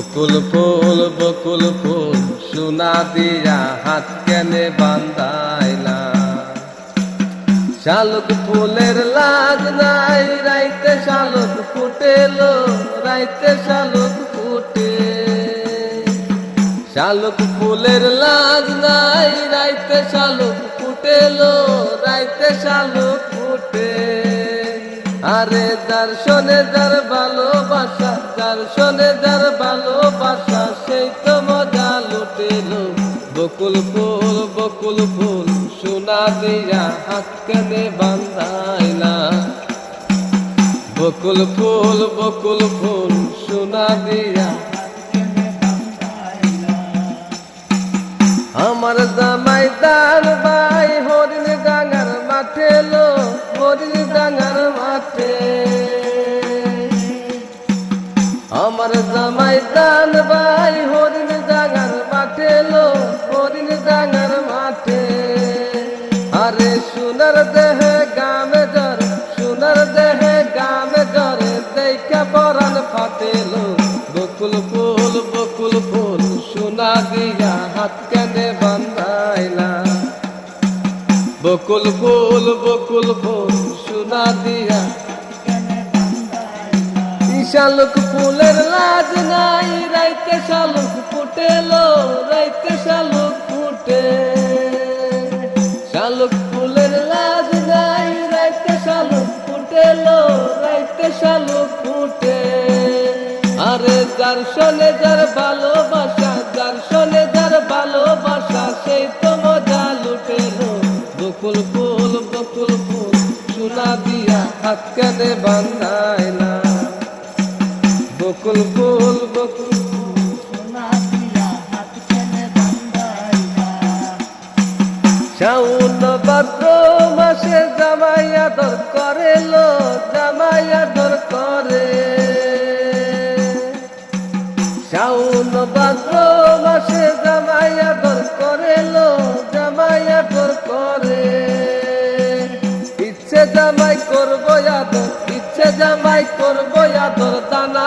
বকুল ফুল বকুল ফুল, সোনা দিয়া হাত কেনে বান্দাইলা শালুক ফুলের লাজ নাই, রাইতে শালুক ফুটেলো, রাইতে শালুক ফুটে। শালুক ফুলের লাজ নাই, রাইতে শালুক ফুটেলো, রাইতে শালুক ফুটে। আরে যার শোনে যার ভালোবাসা যার শোনে যার ভালোবাসা, সেই তো মজা লুটেলো বকুল ফুল বকুল ফুল, সোনা দিয়া হাত কেনে বান্ধাইলা বকুল ফুল বকুল ফুল, সোনা দিয়া আমার জামাই আমার জামাই দান ভাই, হরিণ ডাঙ্গার মাঠে লো, হরিণ ডাঙ্গার মাঠে। আরে সোনার দেহে গামে জ্বর, সোনার দেহে গামে জ্বরে, দেখা পরান ফাটেলো বকুল ফুল বকুল ফুল, সোনা দিয়া হাত কেনে বান্ধাইলা বকুল ফুল বকুল ফুল, সোনা দিয়া শালুক ফুলের লাজ নাই, রাইতে শালুক ফুটেলো, রাইতে শালুক ফুটে। শালুক ফুলের লাজ নাই, রাইতে শালুক ফুটেলো, রাইতে শালুক ফুটে। আরে যার শোনে যার ভালোবাসা, যার শোনে যার ভালোবাসা সেই তো মজা লুটেলো। বকুল ফুল বকুল ফুল, সোনা দিয়া হাত কেনে বান্ধাইলা। বকুল ফুল বকুল। শাউন মাসে জামাই আদর করে লো জামাই আদর করে। শাউন ভাদ্র মাসে জামাই আদর করে লো জামাই আদর করে। ইচ্ছে জামাই করব আদর, ইচ্ছে জামাই করব আদর, দানা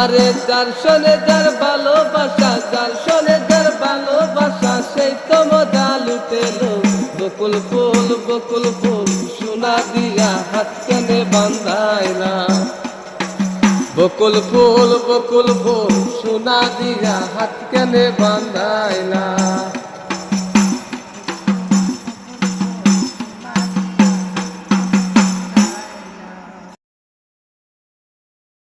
আরে যার শোনে, যার ভালোবাসা, যার শোনে, যার ভালোবাসা, সেই তো মজা লুটেলো বকুল ফুল বকুল ফুল, সোনা দিয়া হাত কেনে বান্ধাইলা বকুল ফুল বকুল ফুল, সোনা দিয়া হাত কেনে বান্ধাইলা